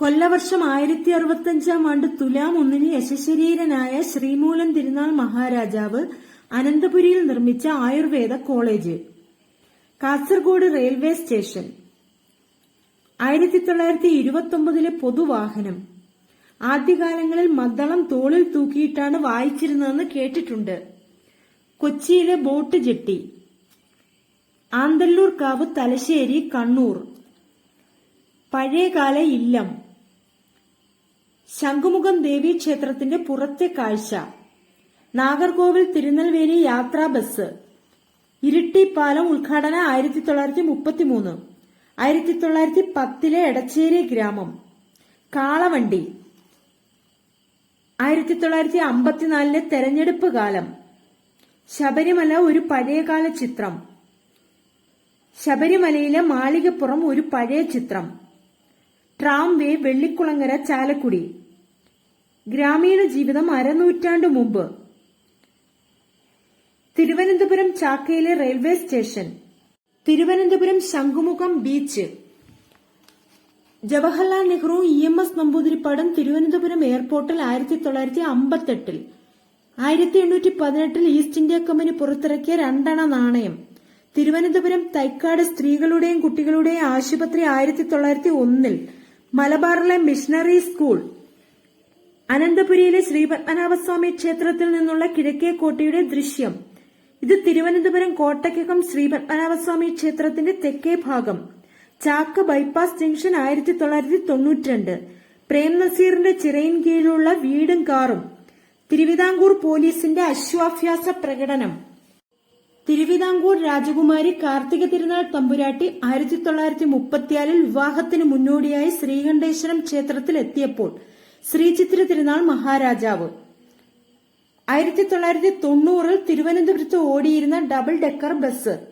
കൊല്ലവർഷം ആയിരത്തി അറുപത്തഞ്ചാം ആണ്ട് തുലാം ഒന്നിന് യശശരീരനായ ശ്രീമൂലൻ തിരുനാൾ മഹാരാജാവ് അനന്തപുരിയിൽ നിർമ്മിച്ച Ayurveda college. Kasaragod railway station. ആയിരത്തി തൊള്ളായിരത്തി ഇരുപത്തി ഒമ്പതിലെ പൊതുവാഹനം. ആദ്യകാലങ്ങളിൽ മദ്ദളം തോളിൽ തൂക്കിയിട്ടാണ് വായിച്ചിരുന്നതെന്ന് കേട്ടിട്ടുണ്ട്. കൊച്ചിയിലെ ബോട്ട് ജെട്ടി. ആന്തല്ലൂർ കാവ് തലശ്ശേരി കണ്ണൂർ. പഴയകാല ഇല്ലം. ശംഖുമുഖം ദേവീ ക്ഷേത്രത്തിന്റെ പുറത്തെ കാഴ്ച. നാഗർകോവിൽ തിരുനെൽവേലി യാത്രാ ബസ്. ഇരിട്ടി പാലം ഉദ്ഘാടനം ആയിരത്തി തൊള്ളായിരത്തി മുപ്പത്തിമൂന്ന് ആയിരത്തി തൊള്ളായിരത്തി പത്തിലെ എടച്ചേരി ഗ്രാമം. കാളവണ്ടി. ആയിരത്തി തൊള്ളായിരത്തി അമ്പത്തിനാലിലെ തെരഞ്ഞെടുപ്പ് കാലം. ശബരിമല ഒരു പഴയകാല ചിത്രം. ശബരിമലയിലെ മാളികപ്പുറം ഒരു പഴയ ചിത്രം. ട്രാംവേ വെള്ളിക്കുളങ്ങര ചാലക്കുടി. ഗ്രാമീണ ജീവിതം അരനൂറ്റാണ്ടു മുമ്പ്. Thiruvananthapuram ചാക്കയിലെ railway station. Thiruvananthapuram Shankhumukham beach. Jawaharlal Nehru E M S നമ്പൂതിരിപ്പാടം Thiruvananthapuram എയർപോർട്ടിൽ ആയിരത്തി തൊള്ളായിരത്തി അമ്പത്തെട്ടിൽ ആയിരത്തി എണ്ണൂറ്റി പതിനെട്ടിൽ ഈസ്റ്റ് ഇന്ത്യ കമ്പനി പുറത്തിറക്കിയ രണ്ടണ നാണയം. തിരുവനന്തപുരം തൈക്കാട് സ്ത്രീകളുടെയും കുട്ടികളുടെയും ആശുപത്രി ആയിരത്തി തൊള്ളായിരത്തി ഒന്നിൽ മലബാറിലെ മിഷണറി സ്കൂൾ. അനന്തപുരിയിലെ ശ്രീപത്മനാഭസ്വാമി ക്ഷേത്രത്തിൽ നിന്നുള്ള കിഴക്കേ കോട്ടയുടെ ദൃശ്യം. ഇത് തിരുവനന്തപുരം കോട്ടയ്ക്കകം ശ്രീപത്മനാഭസ്വാമി ക്ഷേത്രത്തിന്റെ തെക്കേ ഭാഗം. ചാക്ക ബൈപ്പാസ് ജംഗ്ഷൻ ആയിരത്തി തൊള്ളായിരത്തി തൊണ്ണൂറ്റിരണ്ട് പ്രേം നസീറിന്റെ ചിറയിൻ കീഴിലുള്ള വീടും കാറും. തിരുവിതാംകൂർ പോലീസിന്റെ അശ്വാഭ്യാസ പ്രകടനം. തിരുവിതാംകൂർ രാജകുമാരി കാർത്തിക തിരുനാൾ തമ്പുരാട്ടി ആയിരത്തി തൊള്ളായിരത്തി മുപ്പത്തിയാലിൽ വിവാഹത്തിന് മുന്നോടിയായി ശ്രീകണ്ഠേശ്വരം ക്ഷേത്രത്തിൽ എത്തിയപ്പോൾ ശ്രീചിത്ര തിരുനാൾ മഹാരാജാവ്. ആയിരത്തി തൊള്ളായിരത്തി തൊണ്ണൂറിൽ തിരുവനന്തപുരത്ത് ഓടിയിരുന്ന ഡബിൾ ഡെക്കർ ബസ്